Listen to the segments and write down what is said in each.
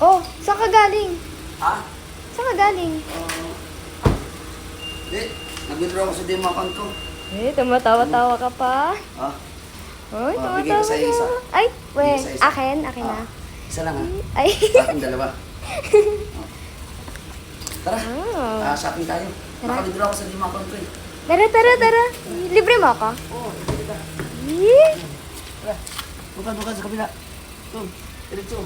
Oh, saan ka galing? Ha? Saan ka galing? Uh, Hindi. Nag-withdraw ako sa demo account ko. Eh, tumatawa-tawa ka pa. Ha? Ay, Ah, bigay ko tumatawa sa'yo isa. ka. Ay, we, Bigay sa isa. akin, akin na. Ah, isa lang ha. Ay. Sa akin dalawa. Oh. Tara. Ah. Ah, shopping tayo. Tara. Naka-withdraw ako sa demo account ko eh. Tara, tara, tara. Libre mo ako? Oo, hindi ka. Eh, Tara. Bukan, bukan sa kabila. Ito. Diretso.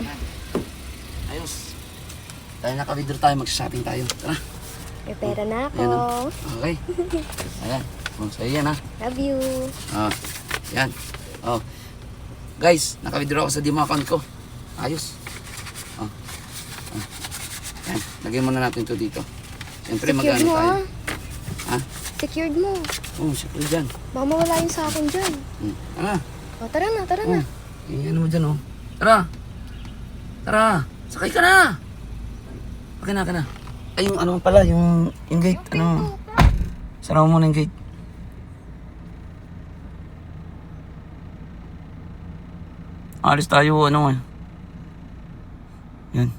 Yan. Ayos. Tayo naka-withdraw tayo, mag-shopping tayo. Tara. May pera na ako. Ayan o. Okay. Ayan. Oh, sa'yo yan ha. Love you. Ah, yan. Oh. Guys, naka-withdraw ako sa demo account ko. Ayos. Oh. Oh. Yan. Lagyan muna natin ito dito. Siyempre, Secured magano tayo. ah. Ha? Secured mo. Oo, oh, siyempre dyan. Baka mawala yun sa akin dyan. Hmm. Tara. O, tara na, tara Oh. na. Ano mo dyan, oh. Tara. Tara. Sakay ka na. Akin na, akin na. Ay, yung ano pala, yung, yung gate, ano. Sarap mo muna yung gate. Alis tayo, ano eh. Yan.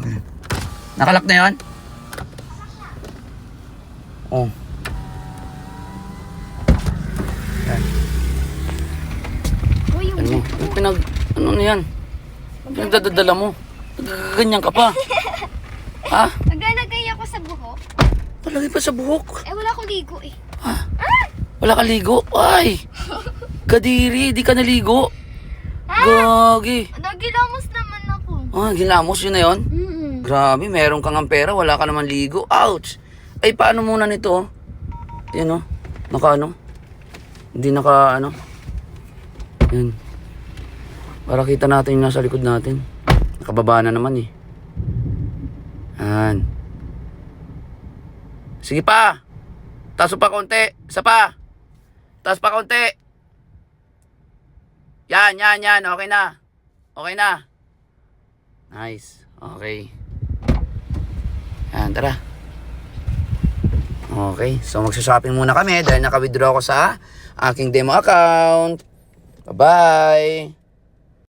Okay. Nakalak na yan? Oh. Yan. Ano? Yung pinag... Ano na yan? Pinagdadadala mo. Ganyan ka pa. ha? Naglalagay ako sa buhok. Palagi pa sa buhok. Eh, wala akong ligo eh. Wala ka ligo. Ay! Kadiri, di ka naligo. Gagi. Nagilamos naman ako. Ah, gilamos yun na yun. Mm-mm. Grabe, meron kang ang pera, wala ka naman ligo. Ouch! Ay, paano muna nito? Yan oh. Naka ano? Hindi naka ano? Yan. Para kita natin yung nasa likod natin. Nakababa na naman eh. Yan. Sige pa! Taas mo pa konti. Isa pa. Taas pa konti. Yan, yan, yan. Okay na. Okay na. Nice. Okay. Yan, tara. Okay. So, magsha-shopping muna kami dahil naka-withdraw ako sa aking demo account. Bye-bye.